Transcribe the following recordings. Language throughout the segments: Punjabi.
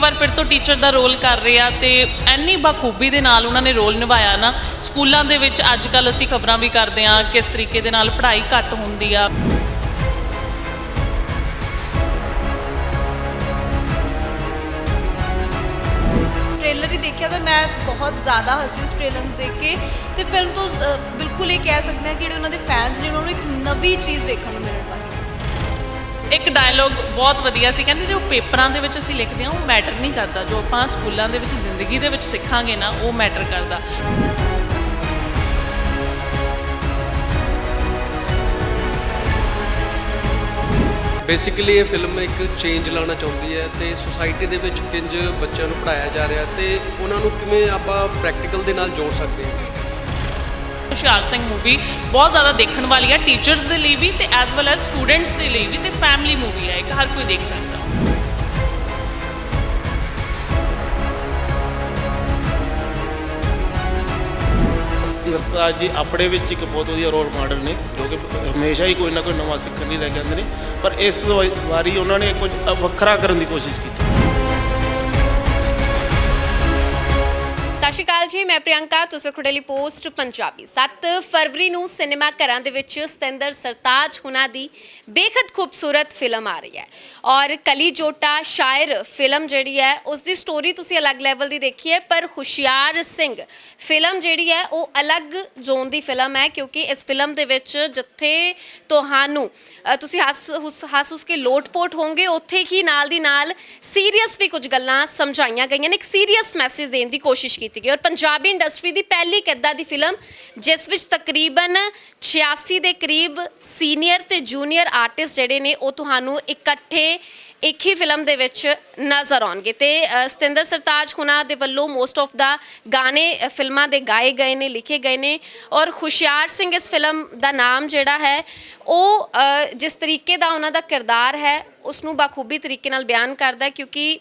ਵਾਰ ਫਿਰ ਤੋਂ ਟੀਚਰ ਦਾ ਰੋਲ ਕਰ ਰਹੇ ਆ ਤੇ ਐਨੀ ਬਖੂਬੀ ਦੇ ਨਾਲ ਉਹਨਾਂ ਨੇ ਰੋਲ ਨਿਭਾਇਆ ਨਾ ਸਕੂਲਾਂ ਦੇ ਵਿੱਚ ਅੱਜ ਕੱਲ ਅਸੀਂ ਖਬਰਾਂ ਵੀ ਕਰਦੇ ਆ ਕਿਸ ਤਰੀਕੇ ਦੇ ਨਾਲ ਪੜ੍ਹਾਈ ਘੱਟ ਹੁੰਦੀ ਆ। ਟ੍ਰੇਲਰ ਹੀ ਦੇਖਿਆ ਤਾਂ ਮੈਂ ਬਹੁਤ ਜ਼ਿਆਦਾ ਹੱਸੀ ਉਸ ਟ੍ਰੇਲਰ ਨੂੰ ਦੇਖ ਕੇ ਤੇ ਫਿਲਮ ਤੋਂ ਅ, ਬਿਲਕੁਲ ਇਹ ਕਹਿ ਸਕਦੇ ਹਾਂ ਕਿ ਜਿਹੜੇ ਉਹਨਾਂ ਦੇ ਫੈਨਸ ਨੇ ਉਹਨਾਂ ਨੂੰ ਇੱਕ ਨਵੀਂ ਚੀਜ਼ ਵੇਖਣ ਨੂੰ ਮਿਲਣ ਇੱਕ ਡਾਇਲੋਗ ਬਹੁਤ ਵਧੀਆ ਸੀ। ਕਹਿੰਦੇ ਜੋ ਪੇਪਰਾਂ ਦੇ ਵਿੱਚ ਅਸੀਂ ਲਿਖਦੇ ਹਾਂ, ਉਹ ਮੈਟਰ ਨਹੀਂ ਕਰਦਾ। ਜੋ ਆਪਾਂ ਸਕੂਲਾਂ ਦੇ ਵਿੱਚ, ਜ਼ਿੰਦਗੀ ਦੇ ਵਿੱਚ ਸਿੱਖਾਂਗੇ ਨਾ, ਉਹ ਮੈਟਰ ਕਰਦਾ। ਬੇਸਿਕਲੀ ਇਹ ਫਿਲਮ ਇੱਕ ਚੇਂਜ ਲਾਉਣਾ ਚਾਹੁੰਦੀ ਹੈ ਤੇ ਸੁਸਾਇਟੀ ਦੇ ਵਿੱਚ ਕਿੰਜ ਬੱਚਿਆਂ ਨੂੰ ਪੜਾਇਆ ਜਾ ਰਿਹਾ ਤੇ ਉਹਨਾਂ ਨੂੰ ਕਿਵੇਂ ਆਪਾਂ ਪ੍ਰੈਕਟੀਕਲ ਦੇ ਨਾਲ ਜੋੜ ਸਕਦੇ ਹਾਂ। ਹੁਸ਼ਿਆਰ ਸਿੰਘ ਮੂਵੀ ਬਹੁਤ ਜ਼ਿਆਦਾ ਦੇਖਣ ਵਾਲੀ ਹੈ ਟੀਚਰਸ ਦੇ ਲਈ ਵੀ ਤੇ ਐਸ ਵੈਲ ਐਸ ਸਟੂਡੈਂਟਸ ਦੇ ਲਈ ਵੀ ਤੇ ਫੈਮਿਲੀ ਮੂਵੀ ਹੈ ਇੱਕ ਹਰ ਕੋਈ ਦੇਖ ਸਕਦਾ। ਨਰਸਾਜ ਜੀ ਆਪਣੇ ਵਿੱਚ ਇੱਕ ਬਹੁਤ ਵਧੀਆ ਰੋਲ ਮਾਡਲ ਨੇ, ਜੋ ਕਿ ਹਮੇਸ਼ਾ ਹੀ ਕੋਈ ਨਾ ਕੋਈ ਨਵਾਂ ਸਿੱਖਣ ਲਈ ਲੈ ਕੇ ਆਉਂਦੇ ਨੇ, ਪਰ ਇਸ ਵਾਰੀ ਉਹਨਾਂ ਨੇ ਕੁਝ ਵੱਖਰਾ ਕਰਨ ਦੀ ਕੋਸ਼ਿਸ਼ ਕੀਤੀ। ਸਤਿ ਸ਼੍ਰੀ ਅਕਾਲ ਜੀ ਮੈਂ ਪ੍ਰਿਯੰਕਾ ਤੁਸੀਂ ਖੁੜੇਲੀ ਪੋਸਟ ਪੰਜਾਬੀ। 7 ਫਰਵਰੀ ਨੂੰ ਸਿਨੇਮਾ ਘਰਾਂ ਦੇ ਵਿੱਚ ਸਤਿੰਦਰ ਸਰਤਾਜ ਹੁਣਾਂ ਦੀ ਬੇਖਤ ਖੂਬਸੂਰਤ ਫਿਲਮ ਆ ਰਹੀ ਹੈ। ਔਰ ਕਲੀ ਜੋਟਾ ਸ਼ਾਇਰ ਫਿਲਮ ਜਿਹੜੀ ਹੈ ਉਸ ਦੀ ਸਟੋਰੀ ਤੁਸੀਂ ਅਲੱਗ ਲੈਵਲ ਦੀ ਦੇਖੀ ਹੈ ਪਰ ਹੁਸ਼ਿਆਰ ਸਿੰਘ ਫਿਲਮ ਜਿਹੜੀ ਹੈ ਉਹ ਅਲੱਗ ਜ਼ੋਨ ਦੀ ਫਿਲਮ ਹੈ ਕਿਉਂਕਿ ਇਸ ਫਿਲਮ ਦੇ ਵਿੱਚ ਜਿੱਥੇ ਤੁਹਾਨੂੰ ਅ, ਤੁਸੀਂ ਹੱਸ ਹੁਸ- ਹੱਸ ਉਸ ਕੇ ਲੋਟਪੋਟ ਹੋਵੋਗੇ ਉੱਥੇ ਹੀ ਨਾਲ ਦੀ ਨਾਲ ਸੀਰੀਅਸ ਵੀ ਕੁਝ ਗੱਲਾਂ ਸਮਝਾਈਆਂ ਗਈਆਂ ਨੇ ਇੱਕ ਸੀਰੀਅਸ ਮੈਸੇਜ ਦੇਣ ਦੀ ਕੋਸ਼ਿਸ਼ ਕੀਤੀ ਕੀਤੀ ਗਈ। ਔਰ ਪੰਜਾਬੀ ਇੰਡਸਟਰੀ ਦੀ ਪਹਿਲੀ ਕਿੱਦਾਂ ਦੀ ਫਿਲਮ ਜਿਸ ਵਿੱਚ ਤਕਰੀਬਨ 86 ਦੇ ਕਰੀਬ ਸੀਨੀਅਰ ਤੇ ਜੂਨੀਅਰ ਆਰਟਿਸਟ ਜਿਹੜੇ ਨੇ, ਉਹ ਤੁਹਾਨੂੰ ਇਕੱਠੇ ਇੱਕ ਹੀ ਫਿਲਮ ਦੇ ਵਿੱਚ ਨਜ਼ਰ ਆਉਣਗੇ। ਤੇ ਸਤਿੰਦਰ ਸਰਤਾਜ ਹੁਣਾਂ ਦੇ ਵੱਲੋਂ ਮੋਸਟ ਆਫ ਦਾ ਗਾਣੇ ਫਿਲਮਾਂ ਦੇ ਗਾਏ ਗਏ ਨੇ, ਲਿਖੇ ਗਏ ਨੇ। ਔਰ ਹੁਸ਼ਿਆਰ ਸਿੰਘ ਇਸ ਫਿਲਮ ਦਾ ਨਾਮ ਜਿਹੜਾ ਹੈ, ਉਹ ਜਿਸ ਤਰੀਕੇ ਦਾ ਉਹਨਾਂ ਦਾ ਕਿਰਦਾਰ ਹੈ ਉਸ ਨੂੰ ਬਾਖੂਬੀ ਤਰੀਕੇ ਨਾਲ ਬਿਆਨ ਕਰਦਾ ਕਿਉਂਕਿ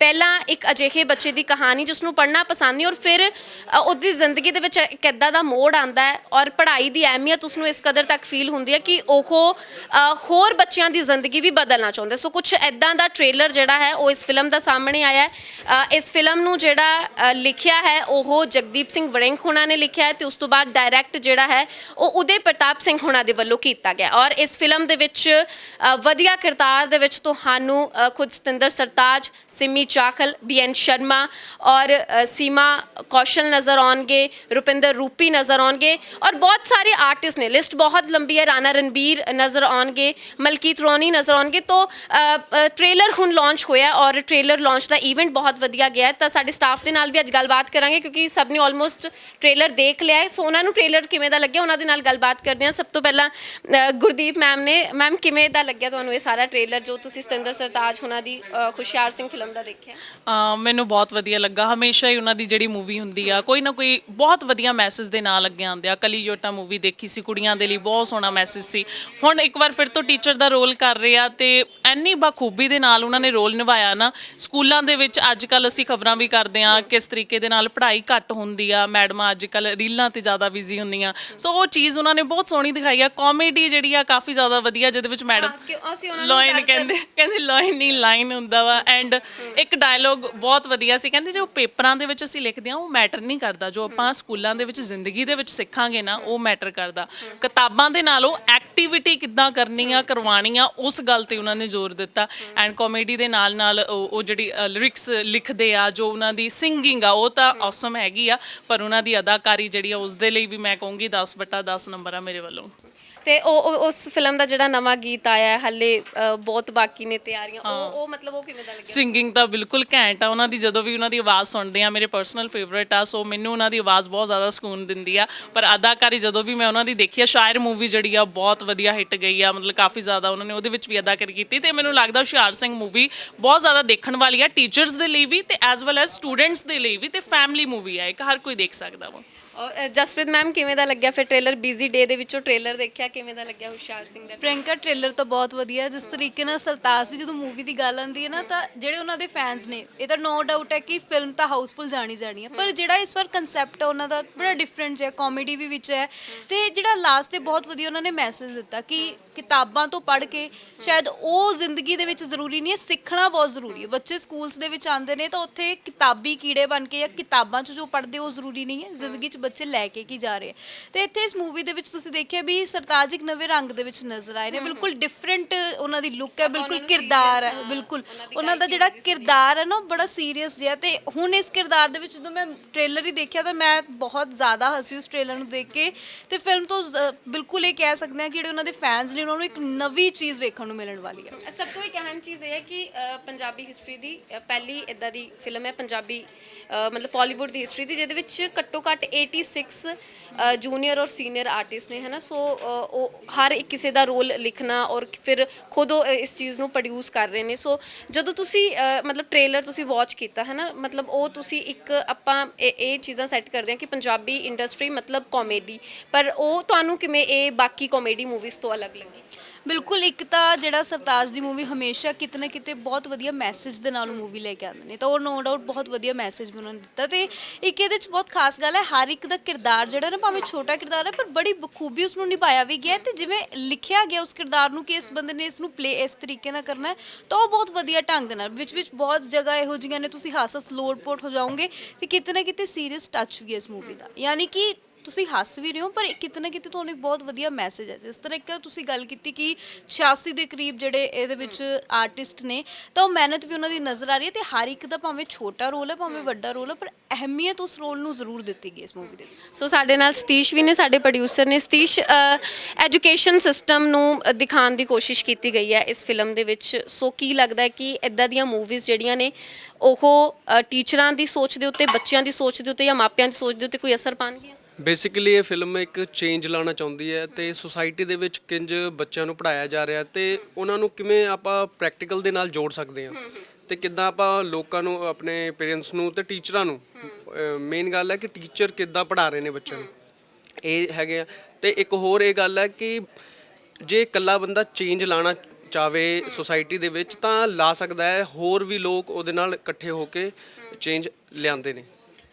ਪਹਿਲਾਂ ਇੱਕ ਅਜਿਹੇ ਬੱਚੇ ਦੀ ਕਹਾਣੀ ਜਿਸ ਨੂੰ ਪੜ੍ਹਨਾ ਪਸੰਦ ਨਹੀਂ ਔਰ ਫਿਰ ਅ, ਉਹਦੀ ਜ਼ਿੰਦਗੀ ਦੇ ਵਿੱਚ ਇੱਕ ਇੱਦਾਂ ਦਾ ਮੋੜ ਆਂਦਾ ਹੈ ਔਰ ਪੜ੍ਹਾਈ ਦੀ ਅਹਿਮੀਅਤ ਉਸ ਨੂੰ ਇਸ ਕਦਰ ਤੱਕ ਫੀਲ ਹੁੰਦੀ ਹੈ ਕਿ ਉਹ ਅ, ਹੋਰ ਬੱਚਿਆਂ ਦੀ ਜ਼ਿੰਦਗੀ ਵੀ ਬਦਲਣਾ ਚਾਹੁੰਦਾ ਸੋ ਕੁਝ ਐਦਾਂ ਦਾ ਟ੍ਰੇਲਰ ਜਿਹੜਾ ਹੈ ਉਹ ਇਸ ਫਿਲਮ ਦਾ ਸਾਹਮਣੇ ਆਇਆ ਹੈ। ਅ, ਇਸ ਫਿਲਮ ਨੂੰ ਜਿਹੜਾ ਅ, ਲਿਖਿਆ ਹੈ ਉਹ ਜਗਦੀਪ ਸਿੰਘ ਵੜਿੰਗ ਹੁਣਾਂ ਨੇ ਲਿਖਿਆ ਹੈ ਤੇ ਉਸ ਤੋਂ ਬਾਅਦ ਡਾਇਰੈਕਟ ਜਿਹੜਾ ਹੈ ਉਹ ਉਦੇ ਪ੍ਰਤਾਪ ਸਿੰਘ ਹੁਣਾਂ ਦੇ ਵੱਲੋਂ ਕੀਤਾ ਗਿਆ। ਔਰ ਇਸ ਫਿਲਮ ਦੇ ਵਿੱਚ ਅ, ਵਧੀਆ ਕਿਰਦਾਰ ਦੇ ਵਿੱਚ ਤੁਹਾਨੂੰ ਅ, ਖੁਦ ਸਤਿੰਦਰ ਸਰਤਾਜ ਸਿੰਮੀ ਚਾਖਲ ਬੀਐਨ ਸ਼ਰਮਾ ਔਰ ਸੀਮਾ ਕੌਸ਼ਲ ਨਜ਼ਰ ਆਉਣਗੇ ਰੁਪਿੰਦਰ ਰੂਪੀ ਨਜ਼ਰ ਆਉਣਗੇ ਔਰ ਬਹੁਤ ਸਾਰੇ ਆਰਟਿਸਟ ਨੇ ਲਿਸਟ ਬਹੁਤ ਲੰਬੀ ਹੈ ਰਾਣਾ ਰਣਬੀਰ ਨਜ਼ਰ ਆਉਣਗੇ ਮਲਕੀਤ ਰੋਨੀ ਨਜ਼ਰ ਆਉਣਗੇ ਤੋਂ ਟ੍ਰੇਲਰ ਹੁਣ ਲਾਂਚ ਹੋਇਆ ਔਰ ਟ੍ਰੇਲਰ ਲਾਂਚ ਦਾ ਇਵੈਂਟ ਬਹੁਤ ਵਧੀਆ ਗਿਆ ਤਾਂ ਸਾਡੇ ਸਟਾਫ ਦੇ ਨਾਲ ਵੀ ਅੱਜ ਗੱਲਬਾਤ ਕਰਾਂਗੇ ਕਿਉਂਕਿ ਸਭ ਨੇ ਆਲਮੋਸਟ ਟ੍ਰੇਲਰ ਦੇਖ ਲਿਆ ਹੈ ਸੋ ਉਹਨਾਂ ਨੂੰ ਟ੍ਰੇਲਰ ਕਿਵੇਂ ਦਾ ਲੱਗਿਆ ਉਹਨਾਂ ਦੇ ਨਾਲ ਗੱਲਬਾਤ ਕਰਦੇ ਹਾਂ ਸਭ ਤੋਂ ਪਹਿਲਾਂ ਗੁਰਦੀਪ ਮੈਮ ਨੇ ਮੈਮ ਕਿਵੇਂ ਦਾ ਲੱਗਿਆ ਤੁਹਾਨੂੰ ਇਹ ਸਾਰਾ ਟ੍ਰੇਲਰ ਜੋ ਤੁਸੀਂ ਸਤਿੰਦਰ ਸਰਤਾਜ ਹੁਣਾਂ ਦੀ ਹੁਸ਼ਿਆਰ ਸਿੰਘ ਫਿਲਮ ਦਾ ਦੇਖ ਦੇਖਿਆ? ਅਹ ਮੈਨੂੰ ਬਹੁਤ ਵਧੀਆ ਲੱਗਾ। ਹਮੇਸ਼ਾ ਹੀ ਉਹਨਾਂ ਦੀ ਜਿਹੜੀ ਮੂਵੀ ਹੁੰਦੀ ਆ ਕੋਈ ਨਾ ਕੋਈ ਬਹੁਤ ਵਧੀਆ ਮੈਸੇਜ ਦੇ ਨਾਲ ਅੱਗੇ ਆਉਂਦੇ ਆ। ਕਲੀ ਜੋਟਾ ਮੂਵੀ ਦੇਖੀ ਸੀ ਕੁੜੀਆਂ ਦੇ ਲਈ ਬਹੁਤ ਸੋਹਣਾ ਮੈਸੇਜ ਸੀ। ਹੁਣ ਇੱਕ ਵਾਰ ਫਿਰ ਤੋਂ ਟੀਚਰ ਦਾ ਰੋਲ ਕਰ ਰਹੇ ਆ ਤੇ ਐਨੀ ਬਖੂਬੀ ਦੇ ਨਾਲ ਉਹਨਾਂ ਨੇ ਰੋਲ ਨਿਭਾਇਆ ਨਾ। ਸਕੂਲਾਂ ਦੇ ਵਿੱਚ ਅੱਜ ਕੱਲ ਅਸੀਂ ਖਬਰਾਂ ਵੀ ਕਰਦੇ ਆ ਕਿਸ ਤਰੀਕੇ ਦੇ ਨਾਲ ਪੜ੍ਹਾਈ ਘੱਟ ਹੁੰਦੀ ਆ। ਮੈਡਮਾਂ ਅੱਜ ਕੱਲ ਰੀਲਾਂ ਤੇ ਜ਼ਿਆਦਾ ਬਿਜ਼ੀ ਹੁੰਦੀਆਂ। ਸੋ ਉਹ ਚੀਜ਼ ਉਹਨਾਂ ਨੇ ਬਹੁਤ ਸੋਹਣੀ ਦਿਖਾਈ ਆ। ਕਾਮੇਡੀ ਜਿਹੜੀ ਆ ਕਾਫੀ ਜ਼ਿਆਦਾ ਵਧੀਆ ਜਿਹਦੇ ਵਿੱਚ ਮੈਡਮ ਕਿ ਅਸੀਂ ਉਹਨਾਂ ਨੂੰ ਲਾਈਨ ਕਹਿੰਦੇ ਕਹਿੰਦੇ ਲਾਈਨ ਨਹੀਂ ਲਾਈਨ ਹੁੰਦਾ ਵਾ। ਐਂਡ ਇੱਕ ਡਾਇਲੋਗ ਬਹੁਤ ਵਧੀਆ ਸੀ। ਕਹਿੰਦੇ ਜੋ ਪੇਪਰਾਂ ਦੇ ਵਿੱਚ ਅਸੀਂ ਲਿਖਦੇ ਆ ਉਹ ਮੈਟਰ ਨਹੀਂ ਕਰਦਾ। ਜੋ ਆਪਾਂ ਸਕੂਲਾਂ ਦੇ ਵਿੱਚ ਜ਼ਿੰਦਗੀ ਦੇ ਵਿੱਚ ਸਿੱਖਾਂਗੇ ਨਾ ਉਹ ਮੈਟਰ ਕਰਦਾ। ਕਿਤਾਬਾਂ ਦੇ ਨਾਲੋਂ ਐਕਟੀਵਿਟੀ ਕਿੱਦਾਂ ਕਰਨੀ ਆ ਕਰਵਾਉਣੀ ਆ ਉਸ ਗੱਲ ਤੇ ਉਹਨਾਂ ਨੇ ਜ਼ੋਰ ਦਿੱਤਾ। ਐਂਡ ਕਾਮੇਡੀ ਦੇ ਨਾਲ ਨਾਲ ਉਹ ਉਹ ਜਿਹੜੀ ਲਿਰਿਕਸ ਲਿਖਦੇ ਆ ਜੋ ਉਹਨਾਂ ਦੀ ਸਿੰਗਿੰਗ ਆ ਉਹ ਤਾਂ ਔਸਮ ਹੈਗੀ ਆ। ਪਰ ਉਹਨਾਂ ਦੀ ਅਦਾਕਾਰੀ ਜਿਹੜੀ ਆ ਉਸ ਦੇ ਲਈ ਵੀ ਮੈਂ ਕਹੂੰਗੀ 10 ਬਟਾ 10 ਨੰਬਰ ਆ ਮੇਰੇ ਵੱਲੋਂ। ਤੇ ਉਹ ਉਹ- ਉਸ ਫਿਲਮ ਦਾ ਜਿਹੜਾ ਨਵਾਂ ਗੀਤ ਆਇਆ ਹੈ ਹੱਲੇ ਅ, ਬਹੁਤ ਬਾਕੀ ਨੇ ਤਿਆਰੀਆਂ। ਉਹ ਉਹ ਮਤਲਬ ਉਹ ਕਿਵੇਂ ਦਾ ਲੱਗਿਆ? ਸਿੰਗਿੰਗ ਤਾਂ ਬਿਲਕੁਲ ਘੈਂਟ ਆ। ਉਹਨਾਂ ਦੀ ਜਦੋਂ ਵੀ ਉਹਨਾਂ ਦੀ ਆਵਾਜ਼ ਸੁਣਦੇ ਆ ਮੇਰੇ ਪਰਸਨਲ ਫੇਵਰਿਟ ਆ ਸੋ ਮੈਨੂੰ ਉਹਨਾਂ ਦੀ ਆਵਾਜ਼ ਬਹੁਤ ਜ਼ਿਆਦਾ ਸਕੂਨ ਦਿੰਦੀ ਆ। ਪਰ ਅਦਾਕਾਰੀ ਜਦੋਂ ਵੀ ਮੈਂ ਉਹਨਾਂ ਦੀ ਦੇਖੀ ਆ ਸ਼ਾਇਰ ਮੂਵੀ ਜਿਹੜੀ ਆ ਬਹੁਤ ਵਧੀਆ ਹਿੱਟ ਗਈ ਆ। ਮਤਲਬ ਕਾਫੀ ਜ਼ਿਆਦਾ ਉਹਨਾਂ ਨੇ ਉਹਦੇ ਵਿੱਚ ਵੀ ਅਦਾਕਾਰੀ ਕੀਤੀ ਤੇ ਮੈਨੂੰ ਲੱਗਦਾ ਹੁਸ਼ਿਆਰ ਸਿੰਘ ਮੂਵੀ ਬਹੁਤ ਜ਼ਿਆਦਾ ਦੇਖਣ ਵਾਲੀ ਆ ਟੀਚਰਸ ਦੇ ਲਈ ਵੀ ਤੇ ਐਸ ਵੈਲ ਐਸ ਸਟੂਡੈਂਟਸ ਦੇ ਲਈ ਵੀ ਤੇ ਫੈਮਿਲੀ ਮੂਵੀ ਆ। ਇੱਕ ਹਰ ਕੋਈ ਦੇਖ ਸਕਦਾ ਵਾ। ਔਰ ਅ, ਜਸਪ੍ਰੀਤ ਮੈਮ ਕਿਵੇਂ ਦਾ ਲੱਗਿਆ ਫਿਰ ਟ੍ਰੇਲਰ ਬਿਜ਼ੀ ਡੇ ਦੇ ਵਿੱਚੋਂ ਟ੍ਰੇਲਰ ਦੇਖਿਆ ਕਿਵੇਂ ਦਾ ਲੱਗਿਆ ਹੁਸ਼ਿਆਰ ਸਿੰਘ ਦਾ? ਪ੍ਰਿਯੰਕਾ ਟ੍ਰੇਲਰ ਤਾਂ ਬਹੁਤ ਵਧੀਆ। ਹੈ। ਜਿਸ ਤਰੀਕੇ ਨਾਲ ਸਰਤਾਜ ਦੀ ਜਦੋਂ ਮੂਵੀ ਦੀ ਗੱਲ ਆਉਂਦੀ ਹੈ ਨਾ ਤਾਂ ਜਿਹੜੇ ਉਹਨਾਂ ਦੇ ਫੈਨਸ ਨੇ ਇਹ ਤਾਂ ਨੋ ਡਾਊਟ ਹੈ ਕਿ ਫਿਲਮ ਤਾਂ ਹਾਊਸਫੁੱਲ ਜਾਣੀ ਜਾਣੀ ਹੈ। ਪਰ ਜਿਹੜਾ ਇਸ ਵਾਰ ਕਨਸੈਪਟ ਹੈ ਉਹਨਾਂ ਦਾ ਬੜਾ ਡਿਫਰੈਂਟ ਜਿਹਾ ਕਾਮੇਡੀ ਵੀ ਵਿੱਚ ਹੈ। ਤੇ ਜਿਹੜਾ ਲਾਸਟ ਤੇ ਬਹੁਤ ਵਧੀਆ ਉਹਨਾਂ ਨੇ ਮੈਸੇਜ ਦਿੱਤਾ ਕਿ ਕਿਤਾਬਾਂ ਤੋਂ ਪੜ੍ਹ ਕੇ ਸ਼ਾਇਦ ਉਹ ਜ਼ਿੰਦਗੀ ਦੇ ਵਿੱਚ ਜ਼ਰੂਰੀ ਨਹੀਂ ਹੈ ਸਿੱਖਣਾ ਬਹੁਤ ਜ਼ਰੂਰੀ ਹੈ। ਬੱਚੇ ਸਕੂਲਸ ਦੇ ਵਿੱਚ ਆਉਂਦੇ ਨੇ ਤਾਂ ਉੱਥੇ ਕਿਤਾਬੀ ਕੀੜੇ ਬਣ ਕੇ ਜਾਂ ਕਿਤਾਬਾਂ 'ਚ ਜੋ ਪੜ੍ਹਦੇ ਉਹ ਜ਼ਰੂਰੀ ਨਹੀਂ ਹੈ। ਜ਼ਿੰਦਗੀ 'ਚ ਬੱਚੇ ਲੈ ਕੇ ਕੀ ਜਾ ਰਹੇ। ਤੇ ਇੱਥੇ ਇਸ ਮੂਵੀ ਦੇ ਵਿੱਚ ਤੁਸੀਂ ਦੇਖਿਆ ਵੀ ਸਰਤਾਜ ਇੱਕ ਨਵੇਂ ਰੰਗ ਦੇ ਵਿੱਚ ਨਜ਼ਰ ਆਏ ਨੇ। ਬਿਲਕੁਲ ਡਿਫਰੈਂਟ ਉਹਨਾਂ ਦੀ ਲੁੱਕ ਹੈ ਬਿਲਕੁਲ ਕਿਰਦਾਰ ਹੈ ਬਿਲਕੁਲ। ਉਹਨਾਂ ਦਾ ਜਿਹੜਾ ਕਿਰਦਾਰ ਹੈ ਨਾ ਬੜਾ ਸੀਰੀਅਸ ਜਿਹਾ ਤੇ ਹੁਣ ਇਸ ਕਿਰਦਾਰ ਦੇ ਵਿੱਚ ਜਦੋਂ ਮੈਂ ਟ੍ਰੇਲਰ ਹੀ ਦੇਖਿਆ ਤਾਂ ਮੈਂ ਬਹੁਤ ਜ਼ਿਆਦਾ ਹੱਸੀ ਉਸ ਟ੍ਰੇਲਰ ਨੂੰ ਦੇਖ ਕੇ। ਤੇ ਫਿਲਮ ਤੋਂ ਜ਼- ਬਿਲਕੁਲ ਇਹ ਕਹਿ ਸਕਦੇ ਹਾਂ ਕਿ ਜਿਹੜੇ ਉਹਨਾਂ ਦੇ ਫੈਨਸ ਨੇ ਉਹਨਾਂ ਨੂੰ ਇੱਕ ਨਵੀਂ ਚੀਜ਼ ਵੇਖਣ ਨੂੰ ਮਿਲਣ ਵਾਲੀ ਹੈ। ਸਭ ਤੋਂ ਇੱਕ ਅਹਿਮ ਚੀਜ਼ ਇਹ ਹੈ ਕਿ ਅ, ਪੰਜਾਬੀ ਹਿਸਟਰੀ ਦੀ ਅ, ਪਹਿਲੀ ਇਦਾਂ ਦੀ ਫਿਲਮ ਹੈ ਪੰਜਾਬੀ ਅ, ਮਤਲਬ ਬਾਲੀਵੁੱਡ ਦੀ ਹਿਸਟਰੀ ਦੀ ਜਿਹਦੇ ਵਿੱਚ ਘੱਟੋ ਘੱਟ 86 ਜੂਨੀਅਰ ਔਰ ਸੀਨੀਅਰ ਆਰਟਿਸਟ ਨੇ ਹਨਾ? ਸੋ ਅ, uh, ਉਹ ਹਰ ਇੱਕ ਕਿਸੇ ਦਾ ਰੋਲ ਲਿਖਣਾ ਔਰ ਫਿਰ ਖੁਦ ਉਹ ਇਸ ਚੀਜ਼ ਨੂੰ ਪ੍ਰੋਡਿਊਸ ਕਰ ਰਹੇ ਨੇ। ਸੋ ਜਦੋਂ ਤੁਸੀਂ ਅ, ਮਤਲਬ ਟ੍ਰੇਲਰ ਤੁਸੀਂ ਵਾਚ ਕੀਤਾ ਹੈ ਨਾ ਮਤਲਬ ਉਹ ਤੁਸੀਂ ਇੱਕ ਆਪਾਂ ਇਹ ਇਹ ਚੀਜ਼ਾਂ ਸੈੱਟ ਕਰਦੇ ਹਾਂ ਕਿ ਪੰਜਾਬੀ ਇੰਡਸਟਰੀ ਮਤਲਬ ਕਾਮੇਡੀ ਪਰ ਉਹ ਤੁਹਾਨੂੰ ਕਿਵੇਂ ਇਹ ਬਾਕੀ ਕਾਮੇਡੀ ਮੂਵੀਜ਼ ਤੋਂ ਅਲੱਗ ਲੱਗੀ? ਬਿਲਕੁਲ, ਇੱਕ ਤਾਂ ਜਿਹੜਾ ਸਰਤਾਜ ਦੀ ਮੂਵੀ ਹਮੇਸ਼ਾ ਕਿਤੇ ਨਾ ਕਿਤੇ ਬਹੁਤ ਵਧੀਆ ਮੈਸੇਜ ਦੇ ਨਾਲ ਮੂਵੀ ਲੈ ਕੇ ਆਉਂਦੇ ਨੇ। ਤਾਂ ਉਹ ਨੋ ਡਾਊਟ ਬਹੁਤ ਵਧੀਆ ਮੈਸੇਜ ਵੀ ਉਹਨਾਂ ਨੇ ਦਿੱਤਾ। ਤੇ ਇੱਕ ਇਹਦੇ ਵਿੱਚ ਬਹੁਤ ਖਾਸ ਗੱਲ ਹੈ, ਹਰ ਇੱਕ ਦਾ ਕਿਰਦਾਰ ਜਿਹੜਾ ਨਾ ਭਾਵੇਂ ਛੋਟਾ ਕਿਰਦਾਰ ਹੈ, ਪਰ ਬੜੀ ਬਖੂਬੀ ਉਸ ਨੂੰ ਨਿਭਾਇਆ ਵੀ ਗਿਆ ਹੈ। ਤੇ ਜਿਵੇਂ ਲਿਖਿਆ ਗਿਆ ਉਸ ਕਿਰਦਾਰ ਨੂੰ ਕਿ ਇਸ ਬੰਦੇ ਨੇ ਇਸ ਨੂੰ ਪਲੇ ਇਸ ਤਰੀਕੇ ਨਾਲ ਕਰਨਾ ਹੈ, ਤਾਂ ਉਹ ਬਹੁਤ ਵਧੀਆ ਢੰਗ ਦੇ ਨਾਲ ਵਿੱਚ ਵਿੱਚ ਬਹੁਤ ਜਗ੍ਹਾ ਇਹੋ ਜਿਹੀਆਂ ਨੇ, ਤੁਸੀਂ ਹੱਸ ਹੱਸ ਲੋਟਪੋਟ ਹੋ ਜਾਓਗੇ ਤੇ ਕਿਤੇ ਨਾ ਕਿਤੇ ਸੀਰੀਅਸ ਟੱਚ ਵੀ ਹੈ ਇਸ ਮੂਵੀ ਦਾ। ਯਾਨੀ ਕਿ ਤੁਸੀਂ ਹੱਸ ਵੀ ਰਹੇ ਹੋ, ਪਰ ਕਿਤੇ ਨਾ ਕਿਤੇ ਤੁਹਾਨੂੰ ਇੱਕ ਬਹੁਤ ਵਧੀਆ ਮੈਸੇਜ ਹੈ ਜਿਸ ਤਰ੍ਹਾਂ ਇੱਕ ਤੁਸੀਂ ਗੱਲ ਕੀਤੀ ਕਿ 86 ਦੇ ਕਰੀਬ ਜਿਹੜੇ ਇਹਦੇ ਵਿੱਚ ਆਰਟਿਸਟ ਨੇ, ਤਾਂ ਉਹ ਮਿਹਨਤ ਵੀ ਉਹਨਾਂ ਦੀ ਨਜ਼ਰ ਆ ਰਹੀ ਹੈ ਤੇ ਹਰ ਇੱਕ ਦਾ ਭਾਵੇਂ ਛੋਟਾ ਰੋਲ ਹੈ ਭਾਵੇਂ ਵੱਡਾ ਰੋਲ ਹੈ ਪਰ ਅਹਿਮੀਅਤ ਉਸ ਰੋਲ ਨੂੰ ਜ਼ਰੂਰ ਦਿੱਤੀ ਗਈ ਇਸ ਮੂਵੀ ਦੇ ਵਿੱਚ। ਸੋ ਸਾਡੇ ਨਾਲ ਸਤੀਸ਼ ਵੀ ਨੇ, ਸਾਡੇ ਪ੍ਰੋਡਿਊਸਰ ਨੇ। ਸਤੀਸ਼ ਐਜੂਕੇਸ਼ਨ ਸਿਸਟਮ ਨੂੰ ਦਿਖਾਉਣ ਦੀ ਕੋਸ਼ਿਸ਼ ਕੀਤੀ ਗਈ ਹੈ ਇਸ ਫਿਲਮ ਦੇ ਵਿੱਚ। ਸੋ ਕੀ ਲੱਗਦਾ ਹੈ ਕਿ ਇਦਾਂ ਦੀਆਂ ਮੂਵੀਜ਼ ਜਿਹੜੀਆਂ ਨੇ, ਉਹ ਟੀਚਰਾਂ ਦੀ ਸੋਚ ਦੇ ਉੱਤੇ, ਬੱਚਿਆਂ ਦੀ ਸੋਚ ਦੇ ਉੱਤੇ ਜਾਂ ਮਾਪਿਆਂ ਦੀ ਸੋਚ ਦੇ ਉੱਤੇ ਕੋਈ ਅਸਰ ਪਾਣਗੀਆਂ ਬੇਸਿਕਲੀ ਇਹ ਫਿਲਮ ਇੱਕ ਚੇਂਜ ਲਾਉਣਾ ਚਾਹੁੰਦੀ ਹੈ ਤੇ ਸੁਸਾਇਟੀ ਦੇ ਵਿੱਚ ਕਿੰਜ ਬੱਚਿਆਂ ਨੂੰ ਪੜਾਇਆ ਜਾ ਰਿਹਾ ਤੇ ਉਹਨਾਂ ਨੂੰ ਕਿਵੇਂ ਆਪਾਂ ਪ੍ਰੈਕਟੀਕਲ ਦੇ ਨਾਲ ਜੋੜ ਸਕਦੇ ਹਾਂ। ਤੇ ਕਿੱਦਾਂ ਆਪਾਂ ਲੋਕਾਂ ਨੂੰ, ਆਪਣੇ ਪੇਰੈਂਟਸ ਨੂੰ ਤੇ ਟੀਚਰਾਂ ਨੂੰ ਮੇਨ ਗੱਲ ਹੈ ਕਿ ਟੀਚਰ ਕਿੱਦਾਂ ਪੜਾ ਰਹੇ ਨੇ ਬੱਚਿਆਂ ਨੂੰ। ਇਹ ਹੈਗੇ ਆ। ਤੇ ਇੱਕ ਹੋਰ ਇਹ ਗੱਲ ਹੈ ਕਿ ਜੇ ਇਕੱਲਾ ਬੰਦਾ ਚੇਂਜ ਲਾਣਾ ਚਾਵੇ ਸੁਸਾਇਟੀ ਦੇ ਵਿੱਚ ਤਾਂ ਲਾ ਸਕਦਾ ਹੈ। ਹੋਰ ਵੀ ਲੋਕ ਉਹਦੇ ਨਾਲ ਇਕੱਠੇ ਹੋ ਕੇ ਚੇਂਜ ਲਿਆਉਂਦੇ ਨੇ।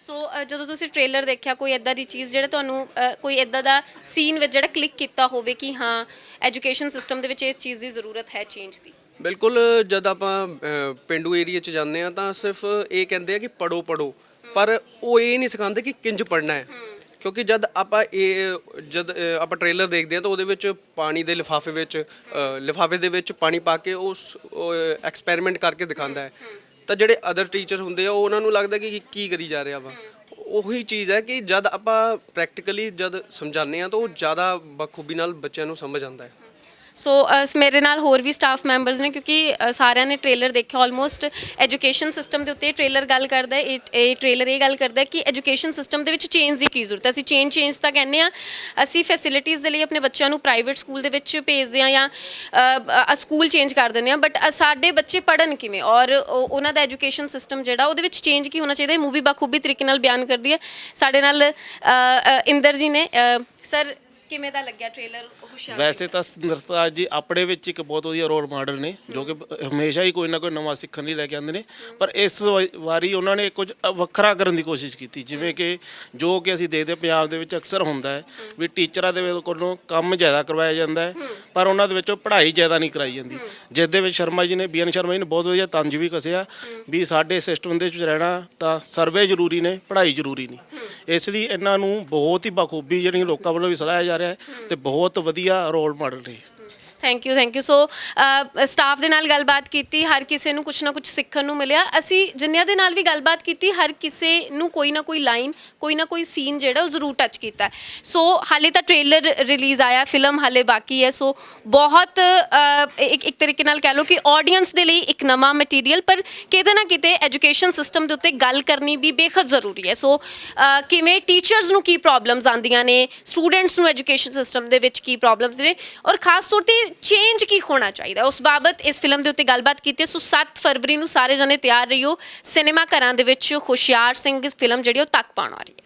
ਸੋ ਅ, ਜਦੋਂ ਤੁਸੀਂ ਟ੍ਰੇਲਰ ਦੇਖਿਆ ਕੋਈ ਇਦਾਂ ਦੀ ਚੀਜ਼ ਜਿਹੜਾ ਤੁਹਾਨੂੰ ਅ, ਕੋਈ ਇਦਾਂ ਦਾ ਸੀਨ ਵਿੱਚ ਜਿਹੜਾ ਕਲਿੱਕ ਕੀਤਾ ਹੋਵੇ ਕਿ ਹਾਂ ਐਜੂਕੇਸ਼ਨ ਸਿਸਟਮ ਦੇ ਵਿੱਚ ਇਸ ਚੀਜ਼ ਦੀ ਜ਼ਰੂਰਤ ਹੈ ਚੇਂਜ ਦੀ? ਬਿਲਕੁਲ ਜਦ ਆਪਾਂ ਅਹ, ਪਿੰਡੂ ਏਰੀਆ 'ਚ ਜਾਂਦੇ ਆ ਤਾਂ ਸਿਰਫ ਇਹ ਕਹਿੰਦੇ ਆ ਕਿ ਪੜੋ ਪੜੋ ਪਰ ਉਹ ਇਹ ਨਹੀਂ ਸਿਖਾਉਂਦੇ ਕਿ ਕਿੰਜ ਪੜਨਾ ਹੈ। ਕਿਉਂਕਿ ਜਦ ਆਪਾਂ ਇਹ ਜਦ ਆਪਾਂ ਟ੍ਰੇਲਰ ਦੇਖਦੇ ਆ ਤਾਂ ਉਹਦੇ ਵਿੱਚ ਪਾਣੀ ਦੇ ਲਿਫਾਫੇ ਵਿੱਚ ਲਿਫਾਫੇ ਦੇ ਵਿੱਚ ਪਾਣੀ ਪਾ ਕੇ ਉਸ ਐਕਸਪੈਰੀਮੈਂਟ ਕਰਕੇ ਦਿਖਾਉਂਦਾ ਹੈ। ਤਾਂ ਜਿਹੜੇ ਅਦਰ ਟੀਚਰ ਹੁੰਦੇ ਆ, ਉਹ ਉਹਨਾਂ ਨੂੰ ਲੱਗਦਾ ਕਿ ਕੀ ਕਰੀ ਜਾ ਰਿਹਾ ਵਾ। ਉਹੀ ਚੀਜ਼ ਹੈ ਕਿ ਜਦ ਆਪਾਂ ਪ੍ਰੈਕਟੀਕਲੀ ਜਦ ਸਮਝਾਉਂਦੇ ਆ ਤਾਂ ਉਹ ਜ਼ਿਆਦਾ ਬਖੂਬੀ ਨਾਲ ਬੱਚਿਆਂ ਨੂੰ ਸਮਝ ਆਉਂਦਾ ਹੈ। ਸੋ ਅ, uh, ਮੇਰੇ ਨਾਲ ਹੋਰ ਵੀ ਸਟਾਫ ਮੈਂਬਰਸ ਨੇ ਕਿਉਂਕਿ ਅ, ਸਾਰਿਆਂ ਨੇ ਟ੍ਰੇਲਰ ਦੇਖਿਆ ਆਲਮੋਸਟ ਐਜੂਕੇਸ਼ਨ ਸਿਸਟਮ ਦੇ ਉੱਤੇ ਟ੍ਰੇਲਰ ਗੱਲ ਕਰਦਾ ਹੈ ਇਹ ਇਹ ਟ੍ਰੇਲਰ ਇਹ ਗੱਲ ਕਰਦਾ ਹੈ ਕਿ ਐਜੂਕੇਸ਼ਨ ਸਿਸਟਮ ਦੇ ਵਿੱਚ ਚੇਂਜ ਦੀ ਕੀ ਜ਼ਰੂਰਤ ਹੈ? ਅਸੀਂ ਚੇਂਜ ਚੇਂਜ ਤਾਂ ਕਹਿੰਦੇ ਆ ਅਸੀਂ ਫੈਸਿਲਿਟੀਜ਼ ਦੇ ਲਈ ਆਪਣੇ ਬੱਚਿਆਂ ਨੂੰ ਪ੍ਰਾਈਵੇਟ ਸਕੂਲ ਦੇ ਵਿੱਚ ਭੇਜਦੇ ਆ ਜਾਂ ਸਕੂਲ ਚੇਂਜ ਕਰ ਦਿੰਦੇ ਆ ਬਟ ਸਾਡੇ ਬੱਚੇ ਪੜਨ ਕਿਵੇਂ? ਔਰ ਉਹ- ਉਹਨਾਂ ਦਾ ਐਜੂਕੇਸ਼ਨ ਸਿਸਟਮ ਜਿਹੜਾ ਉਹਦੇ ਵਿੱਚ ਚੇਂਜ ਕੀ ਹੋਣਾ ਚਾਹੀਦਾ? ਇਹ ਮੂਵੀ ਬਖੂਬੀ ਤਰੀਕੇ ਨਾਲ ਬਿਆਨ ਕਰਦੀ ਹੈ। ਸਾਡੇ ਨਾਲ ਅ, ਅ, ਇੰਦਰ ਜੀ ਨੇ ਸਰ ਕਿਵੇਂ ਦਾ ਲੱਗਿਆ ਟ੍ਰੇਲਰ ਹੁਸ਼ਿਆਰ ਵੈਸੇ ਤਾਂ ਨਰਸਾਜ ਜੀ ਆਪਣੇ ਵਿੱਚ ਇੱਕ ਬਹੁਤ ਵਧੀਆ ਰੋਲ ਮਾਡਲ ਨੇ, ਜੋ ਕਿ ਹਮੇਸ਼ਾ ਹੀ ਕੋਈ ਨਾ ਕੋਈ ਨਵਾਂ ਸਿੱਖਣ ਲਈ ਲੈ ਕੇ ਆਉਂਦੇ ਨੇ। ਪਰ ਇਸ ਵਾਰੀ- ਵਾਰੀ ਉਹਨਾਂ ਨੇ ਕੁਝ ਵੱਖਰਾ ਕਰਨ ਦੀ ਕੋਸ਼ਿਸ਼ ਕੀਤੀ, ਜਿਵੇਂ ਕਿ ਜੋ ਕਿ ਅਸੀਂ ਦੇਖਦੇ ਹਾਂ ਪੰਜਾਬ ਦੇ ਵਿੱਚ ਅਕਸਰ ਹੁੰਦਾ ਹੈ ਵੀ ਟੀਚਰਾਂ ਦੇ ਕੋਲੋਂ ਕੰਮ ਜ਼ਿਆਦਾ ਕਰਵਾਇਆ ਜਾਂਦਾ ਹੈ, ਪਰ ਉਹਨਾਂ ਦੇ ਵਿੱਚੋਂ ਪੜ੍ਹਾਈ ਜ਼ਿਆਦਾ ਨਹੀਂ ਕਰਾਈ ਜਾਂਦੀ। ਜਿਸ ਦੇ ਵਿੱਚ ਸ਼ਰਮਾ ਜੀ ਨੇ ਬੀਐਨ ਸ਼ਰਮਾ ਜੀ ਨੇ ਬਹੁਤ ਵਧੀਆ ਤੰਜ ਵੀ ਕਸਿਆ ਵੀ ਸਾਡੇ ਸਿਸਟਮ ਦੇ ਵਿੱਚ ਰਹਿਣਾ ਤਾਂ ਸਰਵੇ ਜ਼ਰੂਰੀ ਨੇ, ਪੜ੍ਹਾਈ ਜ਼ਰੂਰੀ ਨਹੀਂ। ਇਸ ਲਈ ਇਹਨਾਂ ਨੂੰ ਬਹੁਤ ਹੀ ਬਖੂਬੀ ਜਿਹੜੀ ਲੋਕਾਂ ਵੱਲੋਂ ਵੀ ਸਲਾਹ ਜਾ ਰਿਹਾ ਹੈ ਤੇ ਬਹੁਤ ਵਧੀਆ ਰੋਲ ਮਾਡਲ ਨੇ। Thank you thank you so staff ਦੇ ਨਾਲ ਗੱਲਬਾਤ ਕੀਤੀ ਹਰ ਕਿਸੇ ਨੂੰ ਕੁਝ ਨਾ ਕੁਝ ਸਿੱਖਣ ਨੂੰ ਮਿਲਿਆ। ਅਸੀਂ ਜਿੰਨਿਆਂ ਦੇ ਨਾਲ ਵੀ ਗੱਲਬਾਤ ਕੀਤੀ ਹਰ ਕਿਸੇ ਨੂੰ ਕੋਈ ਨਾ ਕੋਈ ਲਾਈਨ ਕੋਈ ਨਾ ਕੋਈ ਸੀਨ ਜਿਹੜਾ ਉਹ ਜ਼ਰੂਰ ਟੱਚ ਕੀਤਾ ਸੋ ਹਾਲੇ ਤਾਂ ਟ੍ਰੇਲਰ ਰਿਲੀਜ਼ ਆਇਆ ਫਿਲਮ ਹਾਲੇ ਬਾਕੀ ਹੈ। ਸੋ ਬਹੁਤ ਅ, ਇੱਕ ਇੱਕ ਤਰੀਕੇ ਨਾਲ ਕਹਿ ਲਓ ਕਿ ਆਡੀਅנס ਦੇ ਲਈ ਇੱਕ ਨਵਾਂ ਮਟੀਰੀਅਲ ਪਰ ਕਿਤੇ ਨਾ ਕਿਤੇ ਐਜੂਕੇਸ਼ਨ ਸਿਸਟਮ ਦੇ ਉੱਤੇ ਗੱਲ ਕਰਨੀ ਵੀ ਬੇਹੱਦ ਜ਼ਰੂਰੀ ਹੈ। ਸੋ ਅ, ਕਿਵੇਂ ਟੀਚਰਸ ਨੂੰ ਕੀ ਪ੍ਰੋਬਲਮਸ ਆਉਂਦੀਆਂ ਨੇ ਸਟੂਡੈਂਟਸ ਨੂੰ ਐਜੂਕੇਸ਼ਨ ਸਿਸਟਮ ਦੇ ਵਿੱਚ ਕੀ ਪ੍ਰੋਬਲਮਸ ਨੇ ਔਰ ਖਾਸ ਤੌਰ ਤੇ ਚੇਂਜ ਕੀ ਹੋਣਾ ਚਾਹੀਦਾ? ਉਸ ਬਾਬਤ ਇਸ ਫਿਲਮ ਦੇ ਉੱਤੇ ਗੱਲਬਾਤ ਕੀਤੀ ਹੈ। ਸੋ 7 ਫਰਵਰੀ ਨੂੰ ਸਾਰੇ ਜਣੇ ਤਿਆਰ ਰਹੀਓ। ਸਿਨੇਮਾ ਘਰਾਂ ਦੇ ਵਿੱਚ ਹੁਸ਼ਿਆਰ ਸਿੰਘ ਫਿਲਮ ਜਿਹੜੀ ਉਹ ਤੱਕ ਪਾਉਣ ਆ ਰਹੀ ਹੈ।